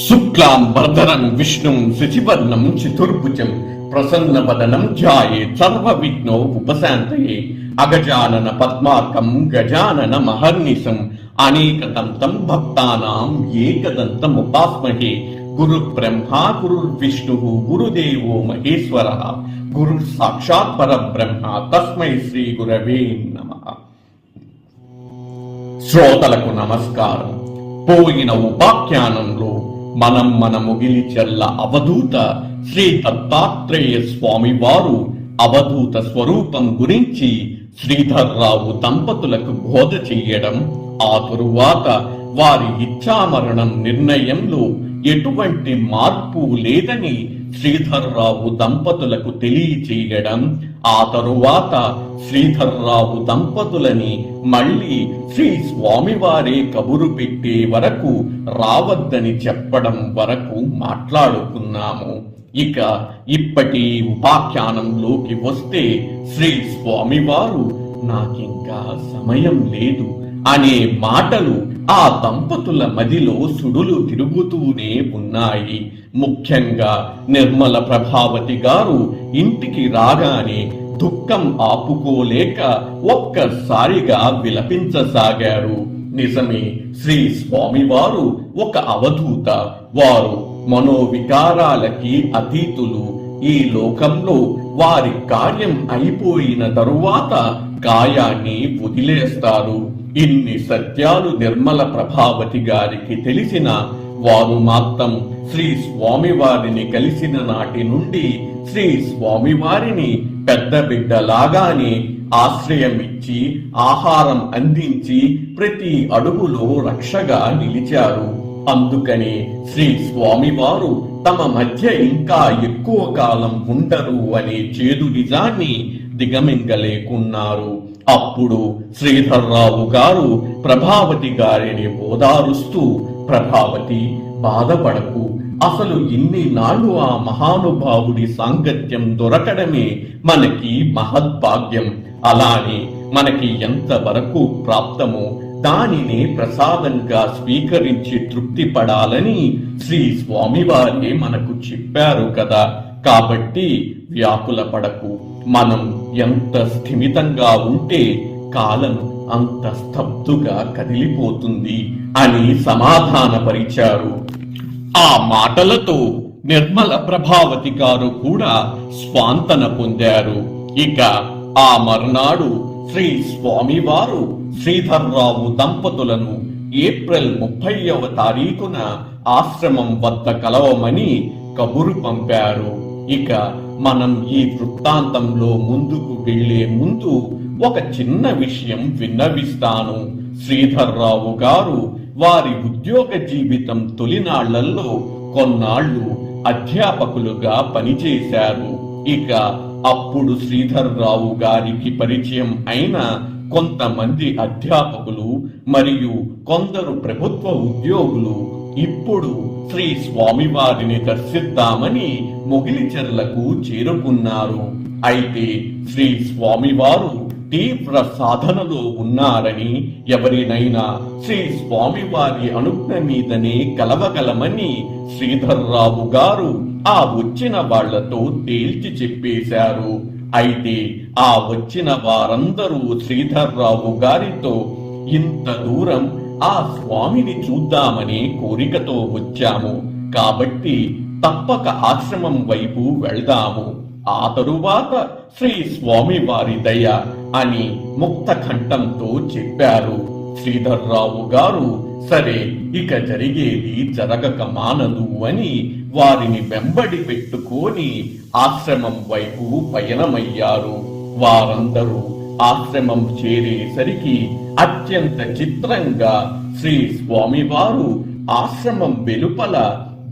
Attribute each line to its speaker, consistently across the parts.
Speaker 1: శుక్లాం వర్ధనం విష్ణుం శశివర్ణం చతుర్భుజం ప్రసన్న వదనం జాయే సర్వ విఘ్నో ఉపశాంతయే అగజానన పద్మార్కం గజానన మహర్నిశం దంతం భక్తానాం ఏకదంతం ఉపాస్మహే గురు బ్రహ్మ గురు విష్ణు గురుదేవో మహేశ్వర గురు సాక్షాత్ పరబ్రహ్మ తస్మై శ్రీ గురవే నమ
Speaker 2: శ్రోతలకు నమస్కారం పోయిన ఉపాఖ్యానంలో మనం మన ముగిలి చెల్ల అవధూత శ్రీ దత్తాత్రేయ స్వామి వారు అవధూత స్వరూపం గురించి శ్రీధర్రావు దంపతులకు బోధ చెయ్యడం ఆ తరువాత వారి ఇచ్చామరణం నిర్ణయంలో ఎటువంటి మార్పు లేదని శ్రీధర్రావు దంపతులకు తెలియచేయడం ఆ తరువాత శ్రీధర్రావు దంపతులని మళ్ళీ శ్రీ స్వామివారే కబురు పెట్టే వరకు రావద్దని చెప్పడం వరకు మాట్లాడుకున్నాము ఇక ఇప్పటి ఉపాఖ్యానంలోకి వస్తే శ్రీ స్వామివారు నాకింకా సమయం లేదు అనే మాటలు ఆ దంపతుల మదిలో సుడులు తిరుగుతూనే ఉన్నాయి ముఖ్యంగా నిర్మల ప్రభావతి గారు ఇంటికి రాగానే దుఃఖం ఆపుకోలేక ఒక్కసారిగా విలపించసాగారు నిజమే శ్రీ స్వామివారు ఒక అవధూత వారు మనోవికారాలకి అతీతులు ఈ లోకంలో వారి కార్యం అయిపోయిన తరువాత కాయాన్ని వదిలేస్తారు ఇన్ని సత్యాలు నిర్మల ప్రభావతి గారికి తెలిసిన వారు మాత్రం శ్రీ స్వామివారిని కలిసిన నాటి నుండి శ్రీ స్వామివారిని పెద్ద బిడ్డలాగానే ఆశ్రయం ఇచ్చి ఆహారం అందించి ప్రతి అడుగులో రక్షగా నిలిచారు అందుకని శ్రీ స్వామివారు తమ మధ్య ఇంకా ఎక్కువ కాలం ఉండరు అనే చేదు నిజాన్ని దిగమింగలేకున్నారు అప్పుడు శ్రీధర్రావు గారు ప్రభావతి గారిని ఓదారుస్తూ ప్రభావతి బాధపడకు అసలు ఇన్ని నాళ్ళు ఆ మహానుభావుడి సాంగత్యం దొరకడమే మనకి మహద్భాగ్యం అలానే మనకి ఎంత వరకు ప్రాప్తమో దానిని ప్రసాదంగా స్వీకరించి తృప్తి పడాలని శ్రీ స్వామివారే మనకు చెప్పారు కదా కాబట్టి వ్యాకుల పడకు మనం ఎంత స్థిమితంగా ఉంటే కాలం అంత స్తబ్దుగా కదిలిపోతుంది అని సమాధానపరిచారు ఆ మాటలతో నిర్మల ప్రభావతి గారు కూడా స్వాంతన పొందారు ఇక ఆ మర్నాడు శ్రీ స్వామివారు శ్రీధర్రావు దంపతులను ఏప్రిల్ ముప్పైవ తారీఖున ఆశ్రమం వద్ద కలవమని కబురు పంపారు ఇక మనం ఈ వృత్తాంతంలో ముందుకు వెళ్లే ముందు ఒక చిన్న విషయం విన్నవిస్తాను శ్రీధర్రావు గారు వారి ఉద్యోగ జీవితం తొలినాళ్లలో కొన్నాళ్లు అధ్యాపకులుగా పనిచేశారు ఇక అప్పుడు శ్రీధర్రావు గారికి పరిచయం అయిన కొంతమంది అధ్యాపకులు మరియు కొందరు ప్రభుత్వ ఉద్యోగులు ఇప్పుడు శ్రీ స్వామివారిని దర్శిద్దామని మొగిలిచెర్లకు చేరుకున్నారు అయితే శ్రీ స్వామివారు తీవ్ర సాధనలో ఉన్నారని ఎవరినైనా శ్రీ స్వామివారి అనుజ్ఞ మీదనే కలవగలమని శ్రీధర్రావు గారు ఆ వచ్చిన వాళ్లతో తేల్చి చెప్పేశారు అయితే ఆ వచ్చిన వారందరూ శ్రీధర్రావు గారితో ఇంత దూరం ఆ స్వామిని చూద్దామని కోరికతో వచ్చాము కాబట్టి తప్పక ఆశ్రమం వైపు వెళ్దాము ఆ తరువాత శ్రీ స్వామి వారి దయ అని ముక్త ఖంఠంతో చెప్పారు శ్రీధర్రావు గారు సరే ఇక జరిగేది జరగక మానదు అని వారిని వెంబడి పెట్టుకొని ఆశ్రమం వైపు పయనమయ్యారు వారందరూ ఆశ్రమం చేరేసరికి అత్యంత చిత్రంగా శ్రీ స్వామివారు ఆశ్రమం వెలుపల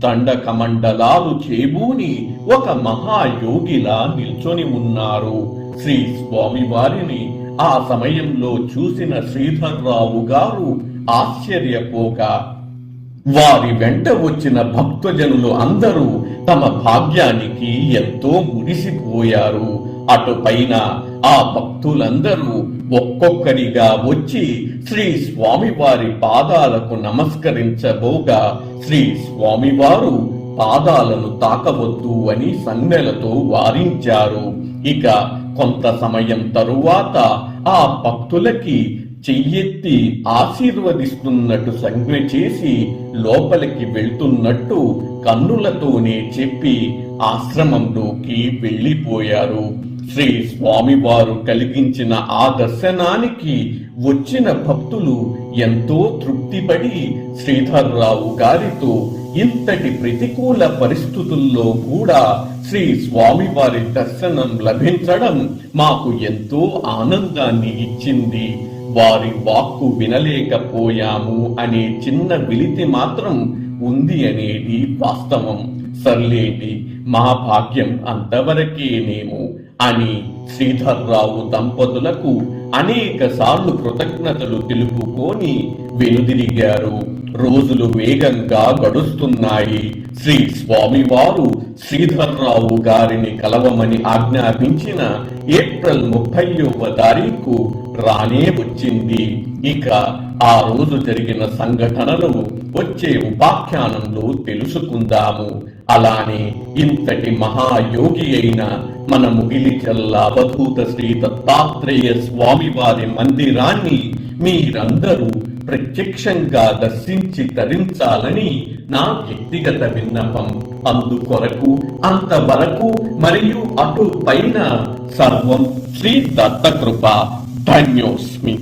Speaker 2: దండకమండలాలు చేబూని ఒక మహాయోగిలా నిల్చొని ఉన్నారు శ్రీ స్వామివారిని ఆ సమయంలో చూసిన శ్రీధర్రావు గారు ఆశ్చర్యపోక వారి వెంట వచ్చిన భక్తజనులు అందరూ తమ భాగ్యానికి ఎంతో మురిసిపోయారు అటుపైన ఆ భక్తులందరూ ఒక్కొక్కరిగా వచ్చి శ్రీ స్వామివారి పాదాలకు నమస్కరించబోగా శ్రీ స్వామివారు పాదాలను తాకవద్దు అని సంజ్ఞలతో వారించారు ఇక కొంత సమయం తరువాత ఆ భక్తులకి చెయ్యెత్తి ఆశీర్వదిస్తున్నట్టు సంజ్ఞ చేసి లోపలికి వెళ్తున్నట్టు కన్నులతోనే చెప్పి ఆశ్రమంలోకి వెళ్ళిపోయారు శ్రీ స్వామివారు కలిగించిన ఆ దర్శనానికి వచ్చిన భక్తులు ఎంతో తృప్తిపడి శ్రీధర్రావు గారితో ఇంతటి ప్రతికూల పరిస్థితుల్లో కూడా శ్రీ స్వామివారి దర్శనం లభించడం మాకు ఎంతో ఆనందాన్ని ఇచ్చింది వారి వాక్కు వినలేకపోయాము అనే చిన్న విలితి మాత్రం ఉంది అనేది వాస్తవం సర్లేటి మా భాగ్యం అంతవరకేనేమో అని శ్రీధర్రావు దంపతులకు అనేక సార్లు కృతజ్ఞతలు తెలుపుకొని వెనుదిరిగారు రోజులు వేగంగా గడుస్తున్నాయి శ్రీ స్వామివారు శ్రీధర్రావు గారిని కలవమని ఆజ్ఞాపించిన ఏప్రిల్ ముప్పైవ తారీఖు రానే వచ్చింది ఇక ఆ రోజు జరిగిన సంఘటనలు వచ్చే ఉపాఖ్యానంలో తెలుసుకుందాము అలానే ఇంతటి మహాయోగి అయిన మన ముగిలిచల్ల అవధూత శ్రీ దత్తాత్రేయ స్వామి వారి మందిరాన్ని మీరందరూ ప్రత్యక్షంగా దర్శించి తరించాలని నా వ్యక్తిగత విన్నపం అందుకొరకు అంతవరకు మరియు అటు పైన సర్వం శ్రీ దత్త కృప ధన్యోస్మి